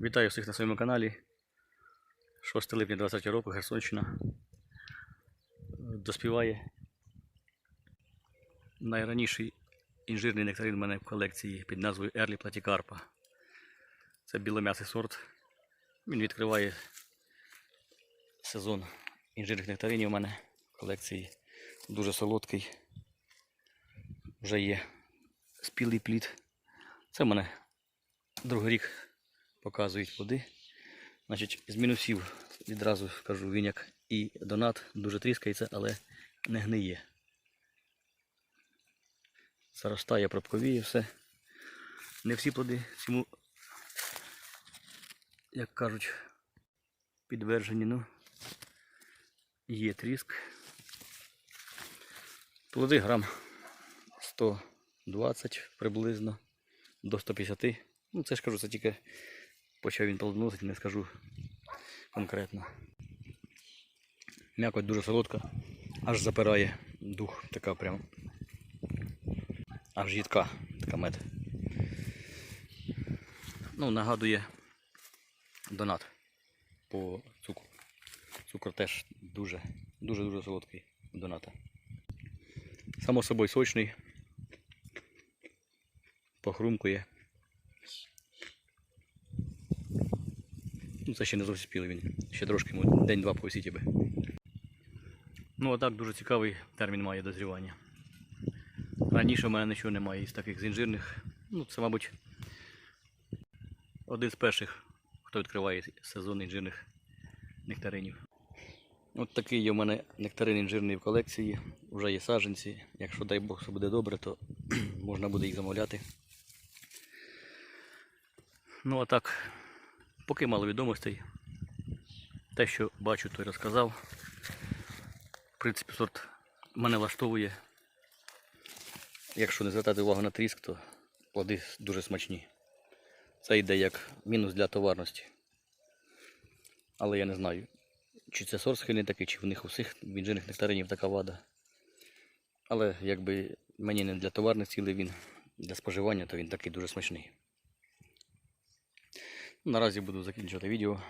Вітаю всіх на своєму каналі. 6 липня 20 року Херсонщина доспіває найраніший інжирний нектарин у мене в колекції під назвою Ерлі Платікарпа. Це білом'ясий сорт. Він відкриває сезон інжирних нектаринів у мене в колекції. Дуже солодкий. Вже є спілий плід. Це в мене другий рік показують плоди. Значить, з мінусів відразу кажу, він і донат дуже тріскається, але не гниє. Заростає, пробковіє все. Не всі плоди цьому, як кажуть, підтверджені, ну є тріск. Плоди грам 120 приблизно до 150. Ну, це ж кажу, це тільки почав він плодоносити, не скажу конкретно. М'якоть дуже солодка, аж запирає дух, така прям. Аж їдка, така мед. Ну, нагадує донат по цукру. Цукор теж дуже, дуже дуже солодкий доната. Само собою сочний, похрумкує. Це ще не зовсім спілий він. Ще трошки йому день-два повисіти би. Ну, а так дуже цікавий термін має дозрівання. Раніше в мене нічого немає із таких з інжирних. Ну, це, мабуть, один з перших, хто відкриває сезон інжирних нектаринів. От такий є в мене нектарин інжирний в колекції. Вже є саджанці. Якщо дай Бог все буде добре, то можна буде їх замовляти. Ну а так, поки мало відомостей. Те, що бачу, то й розказав. В принципі, сорт мене влаштовує. Якщо не звертати увагу на тріск, то плоди дуже смачні. Це йде як мінус для товарності. Але я не знаю, чи це сорт схильний такий, чи в них усіх в інжирних нектаринів така вада. Але якби мені не для товарних цілей він для споживання, то він такий дуже смачний. Наразі буду закінчувати відео.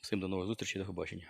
Всім до нових зустрічей, до побачення.